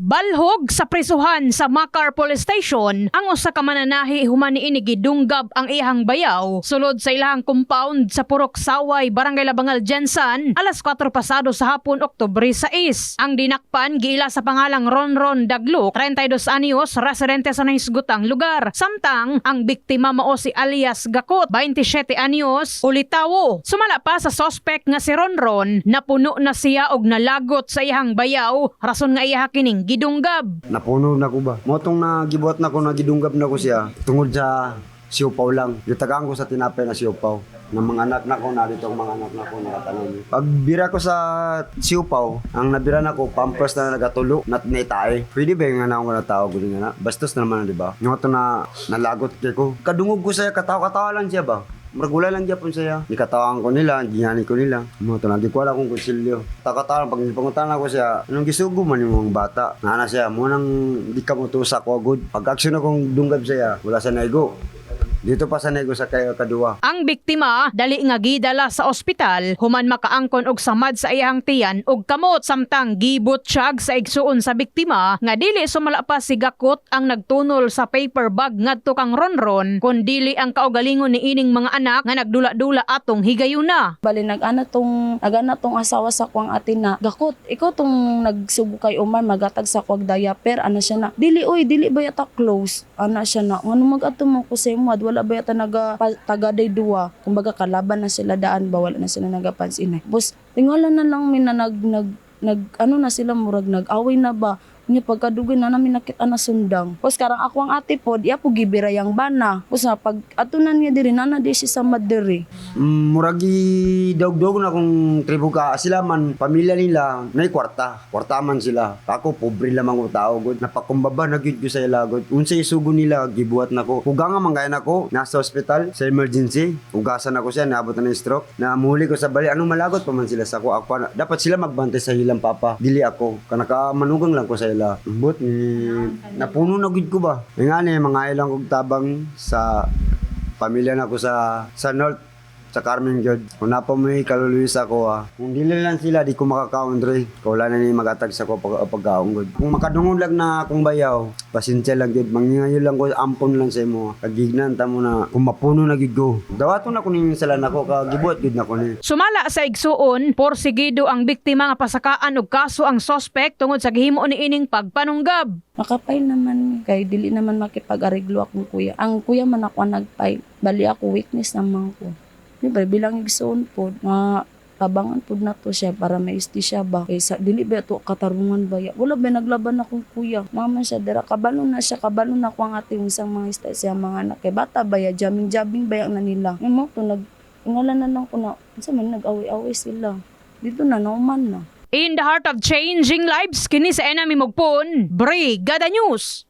Balhog sa prisuhan sa Makar Police Station ang usa ka mananahi human niini gidunggab ang iyang bayaw sulod sa ilahang compound sa Purok Saway, Barangay Labangal, Jensan alas 4 pasado sa hapon Oktubre 6. Ang dinakpan giila sa pangalang Ronron Dagluk, 32 anyos, residente sa nahisgutang lugar. Samtang ang biktima mao si alias Gakot, 27 anyos, ulitawo. Sumala pa sa suspect nga si Ronron napuno na siya og nalagot sa iyang bayaw rason nga iya kining gidunggab. Napuno na ko ba? Motong na gibuhat na ko na gidunggab na ko siya tungod sa siupaw lang. Gitagaan ko sa tinapay na siupaw. Ng mga anak na ko na dito ang mga anak na ko nakatanon. Pag bira ko sa siupaw, ang nabira na ko pampers na nagatulo nat naitae. Pwede ba yung anak ko na tao guli nga na? Bastos na naman, di ba? Yung ito na nalagot kay ko. Kadungog ko saya, katawa-katawa lang siya ba? Maragula lang dyan po siya. Nikatawan ko nila, ginani ko nila. Mo to lagi ko wala kong konsilyo. Takatawa pag pangutan ako siya. Anong gisugo man yung mga bata. Nana siya, mo nang di ka mo tusa ko good. Pag aksyon akong dunggab siya, wala sa nego. Dito pa sa nego sa kayo kadua. Ang biktima dali nga gidala sa ospital human makaangkon og samad sa iyang tiyan og kamot samtang gibot siyag sa igsuon sa biktima nga dili sumala pa si Gakot ang nagtunol sa paper bag ngadto kang ronron kun dili ang kaugalingon ni ining mga anak nga nagdula-dula atong higayuna. Bali nag-ana tong nag-ana tong asawa sa kuang ate na gakot ikaw tong nagsugo kay Omar magatag sa kuag diaper ana siya na dili oy dili ba yata close ana siya na ngano mag-ato mo ko sa imo wala ba yata naga pa- tagaday duwa? Kumbaga kalaban na sila daan ba? Wala na sila nagapansin eh. Bus tingala na lang mi na nag nag nag ano na sila murag nag-away na ba Nya pagkadugay na namin nakita na sundang. Pos karang ako ang ate pod, iya po gibira yang bana. Pos na pag atunan niya diri nana di si sa madiri. Mm, muragi dog-dog na kung tribo ka. Sila man, pamilya nila, na kwarta. Kwarta man sila. Ako, pobre lamang ko tao. God. Napakumbaba na gyud ko sa ila. God. Unsa isugo nila, gibuhat na ko. Uga nga man kaya na ko, nasa hospital, sa emergency. Ugasan ako siya, naabot na ng stroke. Na muli ko sa bali, anong malagot pa man sila sa ko. Ako, pa- dapat sila magbantay sa hilang papa. Dili ako. Kanaka manugang lang ko sa ila. But, ni, napuno na gyud ko ba? Nga ni, mga ilang kog tabang sa pamilya na ko sa sa North sa Carmen Jod. Kung napa mo yung kaluluis ako ah. Kung dili lang sila, di ko makakaon Dre. Kung wala na ni magatag sa ko pag pagkaon gud. Kung makadungog lang na akong bayaw, pasensya lang gud. Mangingayo lang ko, ampon lang sa imo. Kagignan ta mo na kung mapuno na gid ko. Dawaton na ko ning sala nako kagibuhat gud na ko ni. Sumala sa igsuon, porsigido ang biktima nga pasakaan og kaso ang suspect tungod sa gihimo ni ining pagpanunggab. Nakapile naman. Kay dili naman makipag-ariglo akong kuya. Ang kuya man ako nagpile. Bali ako weakness naman ko. Di ba, bilang igsoon po, na tabangan po na to siya para may isti siya ba. Kaysa dili ba to katarungan ba ya. Wala ba naglaban akong kuya. Mama siya dira kabalo na siya kabalo na ko ang ating isang mga ista siya mga anak. Kay bata ba ya jamming jamming ba na nila. Nga mo to nag ingala na lang ko na unsa man nag-away-away sila. Dito na nauman na. In the heart of changing lives, kini sa enemy mugpon, Brigada News.